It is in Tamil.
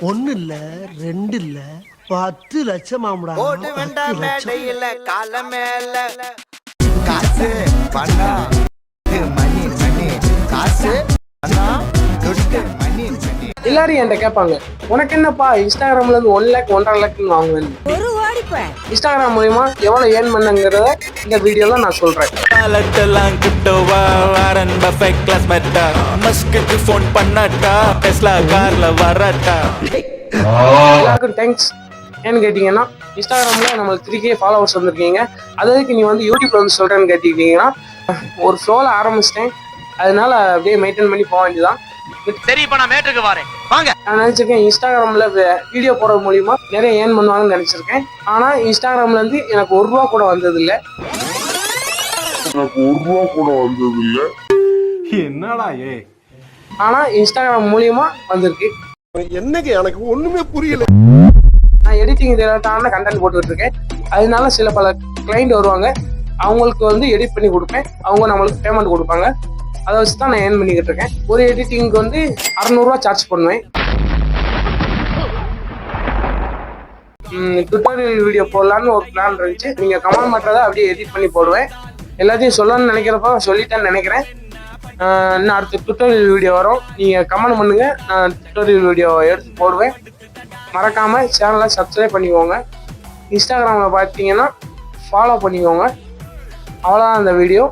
ஒன்னு இல்ல ரெண்டு இல்ல பத்து லட்சம். ஆமுடா ஓட்டு வேண்டாம் மேடையில கால மேல. காசு பணம் இது மணி மணி. காசு பணம் துட்டு மணி மணி. எல்லாரும் என்கிட்ட கேட்பாங்க உனக்கு என்னப்பா இன்ஸ்டாகிராம்ல இருந்து ஒன் லேக் ஒன்றரை லேக்னு வாங்குவேன் ஒரு ஓடிப்ப இன்ஸ்டாகிராம் மூலியமா எவ்வளவு ஏர்ன் பண்ணங்கிறத இந்த வீடியோல நான் சொல்றேன். காலத்தெல்லாம் கிட்டவா வாரன் பஃபெட் கிளாஸ் மெட்டா. மஸ்குக்கு ஃபோன் பண்ணாட்டா டெஸ்லா கார்ல வரட்டா. எல்லாருக்கும் தேங்க்ஸ் ஏன்னு கேட்டீங்கன்னா இன்ஸ்டாகிராம்ல நம்மளுக்கு த்ரீ கே ஃபாலோவர்ஸ் வந்திருக்கீங்க. அதுக்கு நீ வந்து யூடியூப்ல வந்து சொல்றேன்னு கேட்டுக்கிட்டீங்கன்னா ஒரு ஃப்ளோல ஆரம்பிச்சிட்டேன். அதனால அப்படியே மெயின்டைன் பண்ணி போக வேண்டியதான் சரி இப்ப நான் மேட்டுக்கு வரேன். வாங்க. நான் நினைச்சிருக்கேன் இன்ஸ்டாகிராம்ல வீடியோ போடுறது மூலியமா நிறைய ஏர்ன் பண்ணுவாங்கன்னு நினைச்சிருக்கேன். ஆனா இன்ஸ்டாகிராம்ல இருந்து எனக்கு ஒரு ரூபா கூட வந்தது இல்ல என்னடா ஏ? ஆனா இன்ஸ்டாகிராம் மூலியமா வந்திருக்கு. என்னங்க எனக்கு ஒண்ணுமே புரியல. நான் எடிட்டிங் ரிலேட்டான கண்டென்ட் போட்டுட்டு இருக்கேன் அதனால சில பல கிளைண்ட் வருவாங்க. அவங்களுக்கு வந்து எடிட் பண்ணி கொடுப்பேன். அவங்க நம்மளுக்கு பேமெண்ட் கொடுப்பாங்க. அதை வச்சு தான் நான் ஏர்ன் பண்ணிக்கிட்டு இருக்கேன். ஒரு எடிட்டிங்க்கு வந்து அறநூறுவா சார்ஜ் பண்ணுவேன். டுட்டோரியல் வீடியோ போடலான்னு ஒரு பிளான் இருந்துச்சு. நீங்கள் கமெண்ட் பண்ணுறதை அப்படியே எடிட் பண்ணி போடுவேன். எல்லாத்தையும் சொல்லணும்னு நினைக்கிறப்ப சொல்லிட்டேன்னு நினைக்கிறேன். இன்னும் அடுத்த டுட்டோரியல் வீடியோ வரும். நீங்கள் கமெண்ட் பண்ணுங்கள் நான் டுட்டோரியல் வீடியோ எடுத்து போடுவேன். மறக்காமல் சேனலை சப்ஸ்கிரைப் பண்ணிக்கோங்க. இன்ஸ்டாகிராமில் பார்த்தீங்கன்னா ஃபாலோ பண்ணிக்கோங்க. அவ்வளோதான் அந்த வீடியோ